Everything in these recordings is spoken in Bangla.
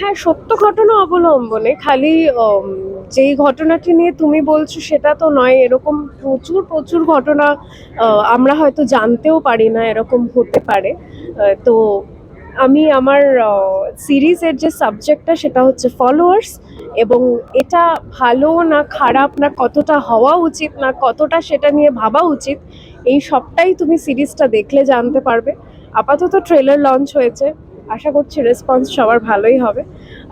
হ্যাঁ সত্য ঘটনা অবলম্বনে খালি যেই ঘটনাটি নিয়ে তুমি বলছো সেটা তো নয়, এরকম প্রচুর প্রচুর ঘটনা আমরা হয়তো জানতেও পারি না এরকম হতে পারে। তো আমি আমার সিরিজের যে সাবজেক্টটা সেটা হচ্ছে ফলোয়ার্স এবং এটা ভালো না খারাপ না কতটা হওয়া উচিত না কতটা সেটা নিয়ে ভাবা উচিত, এই সবটাই তুমি সিরিজটা দেখলে জানতে পারবে। আপাতত ট্রেলার লঞ্চ হয়েছে। আশা করছি রেসপন্স সবার ভালোই হবে।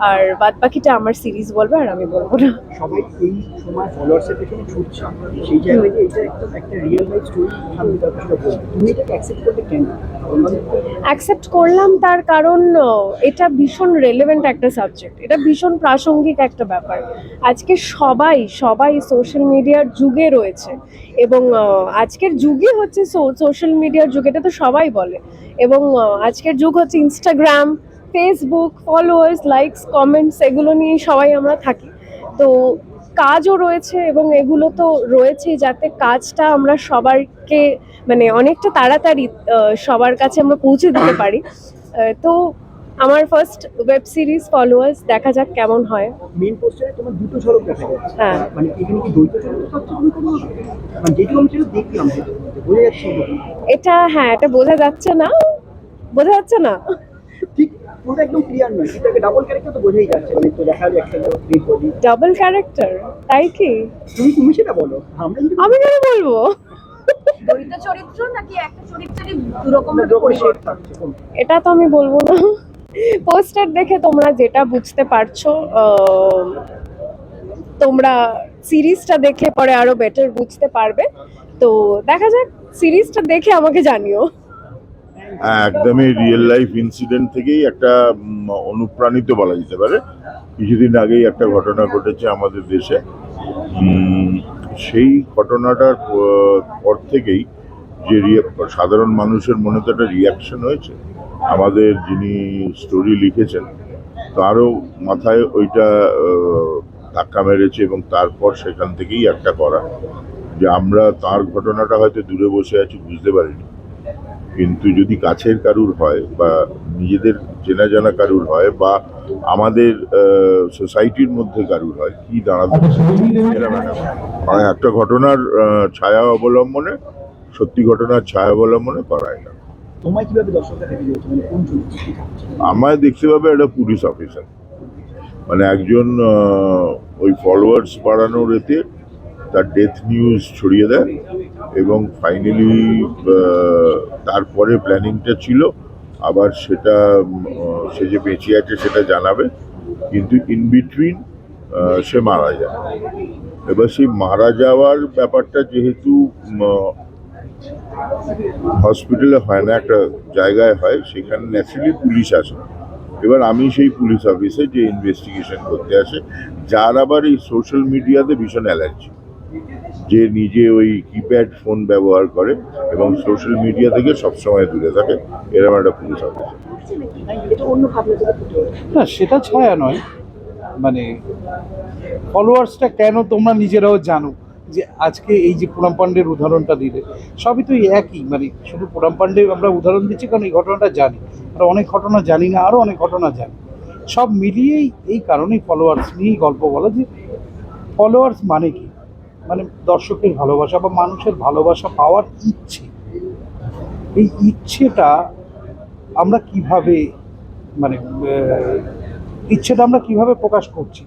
আর বাদ বাকিটা আমার সিরিজ বলবে আর আমি বলব না। সবাই এই সময় ফলোয়ার্সের পেছনে ছুটছে। সেই জায়গায় এটা একদম একটা রিয়েল লাইফ স্টোরি আমি তুমি এটাকে অ্যাকসেপ্ট করতে কেন? অ্যাকসেপ্ট করলাম তার কারণ এটা ভীষণ রেলেভেন্ট একটা সাবজেক্ট এটা ভীষণ প্রাসঙ্গিক একটা ব্যাপার। আজকে সবাই সবাই সোশ্যাল মিডিয়ার যুগে রয়েছে এবং আজকের যুগই হচ্ছে সোশ্যাল মিডিয়ার যুগ এটা তো সবাই বলে। এবং আজকের যুগ হচ্ছে Instagram Facebook followers likes comments এগুলো নিয়ে সবাই আমরা থাকি। তো কাজও রয়েছে এবং এগুলো তো রয়েছেই যাতে কাজটা আমরা সবারকে মানে অনেকটা তাড়াতাড়ি সবার কাছে আমরা পৌঁছে দিতে পারি। তো আমার ফার্স্ট ওয়েব সিরিজ ফলোয়ার্স দেখা যাক কেমন হয়। মেন পোস্টারে তোমার দুটো ঝলক দেখা যাচ্ছে। হ্যাঁ। মানে এখানে কি দ্বৈত মানে যেটুকু আমি সেটা দেখলাম বোঝা যাচ্ছে এটা হ্যাঁ এটা বোঝা যাচ্ছে না। বোঝা যাচ্ছে না। ঠিক পুরোটা একদম ক্লিয়ার নয়। সেটাকে ডাবল ক্যারেক্টার তো বোঝাই যাচ্ছে। মানে তো দেখা যাচ্ছে একটা বডি ডাবল ক্যারেক্টার তাই কি? তুমি তুমি সেটা বলো। আমরা আমি কেন বলব? চরিত্র নাকি একটা চরিত্রেরই দুরকম এটা তো আমি বলব না। পোস্টার দেখে তোমরা যেটা বুঝতে পারছ আহ, তোমরা সিরিজটা দেখে পরে আরও বেটার বুঝতে পারবে। তো দেখা যাক সিরিজটা দেখে আমাকে জানিও। একদমই রিয়েল লাইফ ইনসিডেন্ট থেকেই একটা অনুপ্রাণিত বলা যেতে পারে। কিছুদিন আগেই একটা ঘটনা ঘটেছে আমাদের দেশে। সেই ঘটনাটার পর থেকেই যে সাধারণ মানুষের মনে তো একটা রিয়াকশন হয়েছে। আমাদের যিনি স্টোরি লিখেছেন, তারও মাথায় ওইটা ধাক্কা মেরেছে এবং তারপর সেখান থেকেই একটা করা। যে আমরা তার ঘটনাটা হয়তো দূরে বসে আছি, বুঝতে পারিনি। কিন্তু যদি কাছের কারুর হয় বা নিজেদের চেনা জানা কারুর হয় বা আমাদের সোসাইটির মধ্যে কারুর হয় কি দাঁড়াতে? একটা। মানে একটা ঘটনার ছায়া অবলম্বনে সত্যি ঘটনার ছায়া অবলম্বনে করায় না আমায় দেখতে পাবে একটা পুলিশ অফিসার মানে একজন ওই ফলোয়ার্স বাড়ানোর এতে তার ডেথ নিউজ ছড়িয়ে দেয় এবং ফাইনালি তারপরে প্ল্যানিংটা ছিল, আবার সেটা সে যে বেঁচে আছে সেটা জানাবে, কিন্তু ইন বিটুইন সে মারা যায়। এবার সেই মারা যাওয়ার ব্যাপারটা যেহেতু হসপিটালে হয় না, একটা জায়গায় হয়, সেখানে ন্যাচারালি পুলিশ আসে। এবার আমি সেই পুলিশ অফিসে যে ইনভেস্টিগেশন করতে আসে, যার আবার এই সোশ্যাল মিডিয়াতে ভীষণ অ্যালার্জি যে নিজে ওই কিপ্যাড ফোন ব্যবহার করে এবং সোশ্যাল মিডিয়া থেকে সবসময় দূরে থাকে, এরকম একটা পুলিশ অফিস এটা অন্য ভাবনা থেকে ফুটে ওঠে। না, সেটা ছায়া নয়। মানে ফলোয়ার্সটা কেন তোমরা নিজেরাও জানো যে আজকে এই যে পুরাম পাণ্ডের উদাহরণটা দিলে, সবই তো একই। মানে শুধু পুরাম পাণ্ডে আমরা উদাহরণ দিচ্ছি কারণ এই ঘটনাটা জানি। আর অনেক ঘটনা জানি না, আরও অনেক ঘটনা জানি। সব মিলিয়েই এই কারণেই ফলোয়ার্স নিয়েই গল্প বলা যে ফলোয়ার্স মানে কি? মানে দর্শকের ভালোবাসা বা মানুষের ভালোবাসা পাওয়ার ইচ্ছে। এই ইচ্ছেটা আমরা কীভাবে মানে ইচ্ছেটা আমরা কীভাবে প্রকাশ করছি?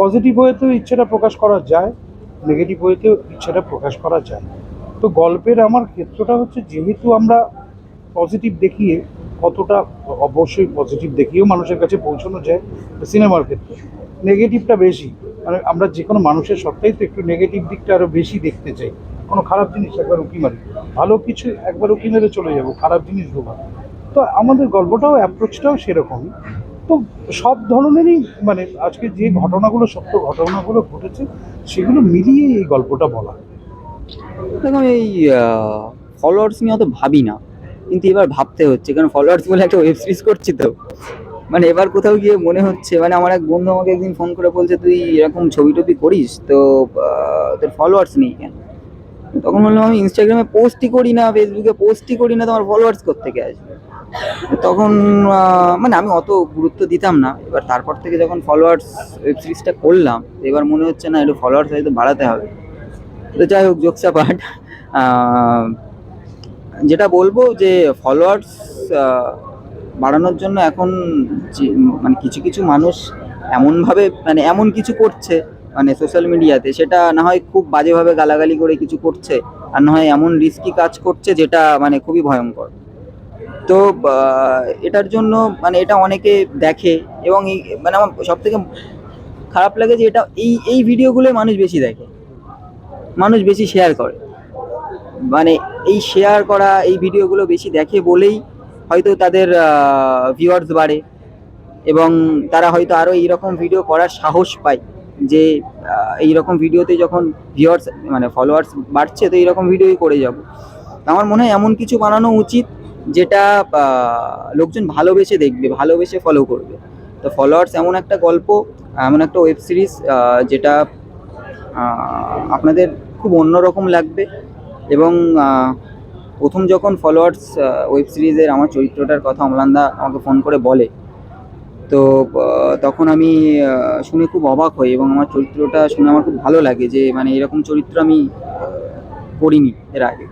পজিটিভ ওয়েতেও ইচ্ছেটা প্রকাশ করা যায়, নেগেটিভ ওয়েতেও ইচ্ছেটা প্রকাশ করা যায়। তো গল্পের আমার ক্ষেত্রটা হচ্ছে, যেহেতু আমরা পজিটিভ দেখিয়ে কতটা অবশ্যই পজিটিভ দেখিয়েও মানুষের কাছে পৌঁছানো যায়, সিনেমার ক্ষেত্রে, নেগেটিভটা বেশি। মানে আমরা যে কোনো মানুষের সত্ত্বেই তো একটু নেগেটিভ দিকটা আরও বেশি দেখতে চাই। কোনো খারাপ জিনিস একবার উকি মারি। ভালো কিছু একবার উকি মেরে চলে যাব, খারাপ জিনিস ঢোকা তো আমাদের গল্পটাও অ্যাপ্রোচটাও সেরকমই তো সব ধরনেরই মানে আজকে যে ঘটনাগুলো, সত্য ঘটনাগুলো ঘটেছে, সেগুলো মিলিয়ে এই গল্পটা বলা। দেখো, আমি এই ফলোয়ার্স নিয়ে অত ভাবি না। কিন্তু এবার ভাবতে হচ্ছে, কারণ ফলোয়ার্স বলে একটা ওয়েব সিরিজ করছি তো। মানে এবার কোথাও গিয়ে মনে হচ্ছে মানে আমার এক বন্ধু আমাকে একদিন ফোন করে বলছে, তুই এরকম ছবি টবি করিস? তো তোর ফলোয়ার্স নেই কেন? তখন বললাম, আমি ইনস্টাগ্রামে পোস্টই করি না ফেসবুকে পোস্টই করি না, তোমার ফলোয়ার্স থেকে আসবে? তখন মানে আমি অত গুরুত্ব দিতাম না। এবার তারপর থেকে যখন ফলোয়ার্স ওয়েব সিরিজটা করলাম, এবার মনে হচ্ছে না একটু ফলোয়ার্স হয়তো বাড়াতে হবে। তো যাই হোক জোকসা পার্ট যেটা বলব যে ফলোয়ার্স বাড়ানোর জন্য এখন মানে কিছু কিছু মানুষ এমনভাবে মানে এমন কিছু করছে মানে সোশ্যাল মিডিয়াতে সেটা না হয় খুব বাজেভাবে গালাগালি করে কিছু করছে, আর না হয় এমন রিস্কি কাজ করছে যেটা মানে খুবই ভয়ঙ্কর। তো এটার জন্য মানে এটা অনেকে দেখে, এবং এই মানে আমার সব থেকে খারাপ লাগে যে এটা, এই এই ভিডিওগুলো মানুষ বেশি দেখে। মানুষ বেশি শেয়ার করে। মানে এই শেয়ার করা, এই ভিডিওগুলো বেশি দেখে বলেই হয়তো তাদের ভিউয়ার্স বাড়ে এবং তারা হয়তো আরও এইরকম ভিডিও করার সাহস পায় যে আহ, এইরকম ভিডিওতে যখন ভিউয়ার্স মানে ফলোয়ার্স বাড়ছে তো এইরকম ভিডিওই করে যাব। আমার মনে হয় এমন কিছু বানানো উচিত যেটা লোকজন ভালোবেসে দেখবে ভালোবেসে ফলো করবে। তো ফলোয়ার্স এমন একটা গল্প এমন একটা ওয়েব সিরিজ যেটা আপনাদের খুব অন্যরকম লাগবে এবং প্রথম যখন ফলোয়ার্স ওয়েব সিরিজের আমার চরিত্রটার কথা অমলানদা আমাকে ফোন করে বলে, তো তখন আমি শুনে খুব অবাক হই এবং আমার চরিত্রটা শুনে আমার খুব ভালো লাগে যে মানে এরকম চরিত্র আমি করিনি এর আগে।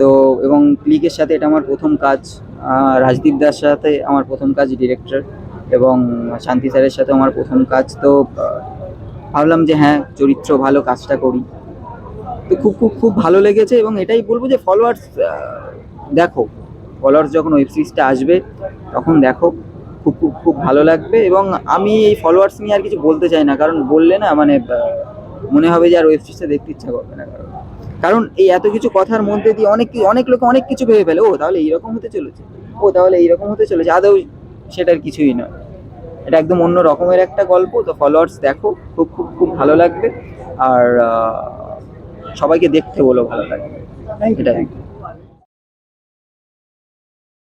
তো, এবং ক্লিকের সাথে এটা আমার প্রথম কাজ রাজদীপ দাস সাথে আমার প্রথম কাজ ডিরেক্টর এবং শান্তি স্যারের সাথে আমার প্রথম কাজ। তো ভাবলাম যে হ্যাঁ চরিত্র ভালো, কাজটা করি। তো খুব খুব খুব ভালো লেগেছে এবং এটাই বলব যে ফলোয়ার্স দেখো ফলোয়ার্স যখন ওয়েব সিরিজটা আসবে, তখন দেখো, খুব খুব খুব ভালো লাগবে এবং আমি এই ফলোয়ার্স নিয়ে আর কিছু বলতে চাই না, কারণ বললে না মানে মনে হবে যে আর ওয়েব সিরিজটা দেখতে ইচ্ছা করবে না কারণ। কারণ এই এত কিছু কথার মধ্যে দিয়ে অনেক অনেক লোক অনেক কিছু ভেবে ফেলে, ও তাহলে এইরকম হতে চলেছে, ও তাহলে এইরকম হতে চলেছে, আদৌ সেটার কিছুই নয়। এটা একদম অন্য রকমের একটা গল্প, তো ফলোয়ার্স দেখো, খুব খুব খুব ভালো লাগবে। আর সবাইকে দেখতে বলো ভালো লাগে। থ্যাংক ইউ এটাই।